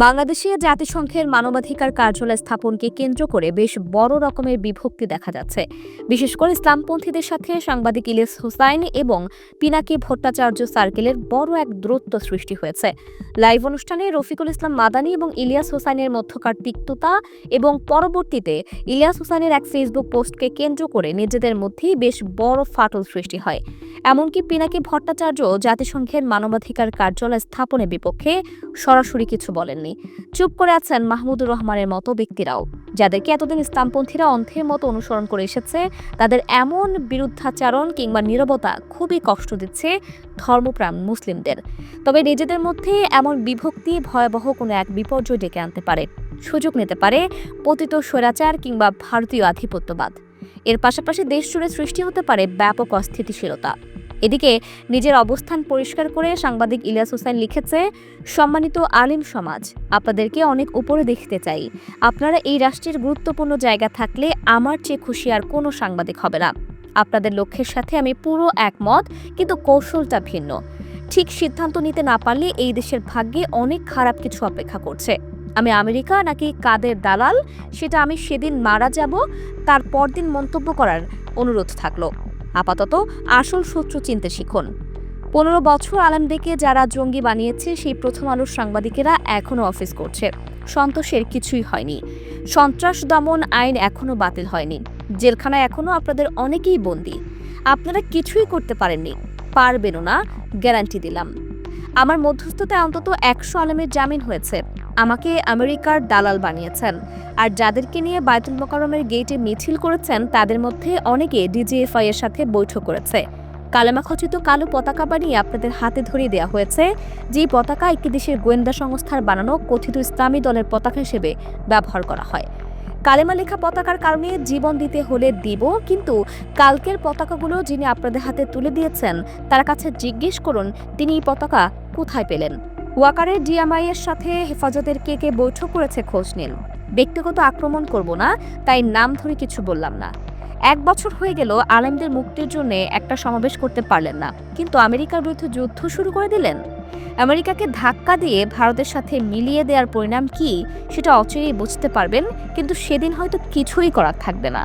বাংলাদেশে জাতিসংঘের মানবাধিকার কার্যালয় স্থাপনকে কেন্দ্র করে বেশ বড় রকমের বিভক্তি দেখা যাচ্ছে। বিশেষ করে ইসলামপন্থীদের সাথে সাংবাদিক ইলিয়াস হুসাইন এবং পিনাকি ভট্টাচার্য সার্কেলের বড় এক দূরত্ব সৃষ্টি হয়েছে। লাইভ অনুষ্ঠানে রফিকুল ইসলাম মাদানি এবং ইলিয়াস হোসাইনের মধ্যকার তিক্ততা এবং পরবর্তীতে ইলিয়াস হোসাইনের এক ফেসবুক পোস্টকে কেন্দ্র করে নিজেদের মধ্যেই বেশ বড় ফাটল সৃষ্টি হয়। এমনকি পিনাকি ভট্টাচার্য জাতিসংঘের মানবাধিকার কার্যালয় স্থাপনের বিপক্ষে সরাসরি কিছু বলেননি। চুপ করে আছেন মাহমুদুর রহমানের মতো ব্যক্তিরাও, যাদেরকে এতদিন ইসলামপন্থীরা অন্ধের মতো অনুসরণ করে এসেছে, তাদের এমন বিরুদ্ধাচারণ কিংবা নীরবতা খুবই কষ্ট দিচ্ছে ধর্মপ্রাণ মুসলিমদের। তবে নিজেদের মধ্যে এমন বিভক্তি ভয়াবহ কোনো এক বিপর্যয় ডেকে আনতে পারে, সুযোগ নিতে পারে পতিত স্বৈরাচার কিংবা ভারতীয় আধিপত্যবাদ। এর পাশাপাশি দেশ জুড়ে সৃষ্টি হতে পারে ব্যাপক অস্থিতিশীলতা। এদিকে নিজের অবস্থান পরিষ্কার করে সাংবাদিক ইলিয়াস হোসেন লিখেছে, সম্মানিত আলিম সমাজ, আপনাদেরকে অনেক উপরে দেখতে চাই। আপনারা এই রাষ্ট্রের গুরুত্বপূর্ণ জায়গা থাকলে আমার চেয়ে খুশি আর কোনো সাংবাদিক হবে না। আপনাদের লক্ষ্যের সাথে আমি পুরো একমত, কিন্তু কৌশলটা ভিন্ন। ঠিক সিদ্ধান্ত নিতে না পারলে এই দেশের ভাগ্যে অনেক খারাপ কিছু অপেক্ষা করছে। আমি আমেরিকা নাকি কাদের দালাল? সেটা আমি সেদিন মারা যাব, তার পরদিন মন্তব্য করার অনুরোধ থাকল। আপাতত আসল সূত্র চিনতে শিখুন। পনেরো বছর আলমদেরকে যারা জঙ্গি বানিয়েছে, সেই প্রথম আলোর সাংবাদিকেরা এখনও অফিস করছে। সন্তোষের কিছুই হয়নি। সন্ত্রাস দমন আইন এখনও বাতিল হয়নি। জেলখানায় এখনও আপনাদের অনেকেই বন্দী। আপনারা কিছুই করতে পারেননি। পারবেনও না, গ্যারান্টি দিলাম। আমার মধ্যস্থতায় অন্তত একশো আলমের জামিন হয়েছে। আমাকে আমেরিকার দালাল বানিয়েছেন। আর যাদেরকে নিয়ে বায়তুল মোকাররমের গেটে মিছিল করেছেন, তাদের মধ্যে অনেকে ডিজিএফআই এর সাথে বৈঠক করেছে। কালেমাখচিত কালো পতাকা বানিয়ে আপনাদের হাতে ধরিয়ে দেওয়া হয়েছে, যে পতাকা একটি দেশের গোয়েন্দা সংস্থার বানানো কথিত ইসলামী দলের পতাকা হিসেবে ব্যবহার করা হয়। কালেমা লেখা পতাকার কারণে জীবন দিতে হলে দিব, কিন্তু কালকের পতাকাগুলো যিনি আপনাদের হাতে তুলে দিয়েছেন, তার কাছে জিজ্ঞেস করুন, তিনি এই পতাকা কোথায় পেলেন? ওয়াকারের ডিএমআই এর সাথে হেফাজতের কে কে বৈঠক করেছে খোঁজ নিন ব্যক্তিগত আক্রমণ করব না, তাই নাম ধরে কিছু বললাম না। এক বছর হয়ে গেল, আলেমদের মুক্তির জন্য একটা সমাবেশ করতে পারলেন না। কিন্তু আমেরিকার বিরুদ্ধে যুদ্ধ শুরু করে দিলেন? আমেরিকাকে ধাক্কা দিয়ে ভারতের সাথে মিলিয়ে দেওয়ার পরিণাম কি, সেটা অচিরেই বুঝতে পারবেন, কিন্তু সেদিন হয়তো কিছুই করার থাকবে না।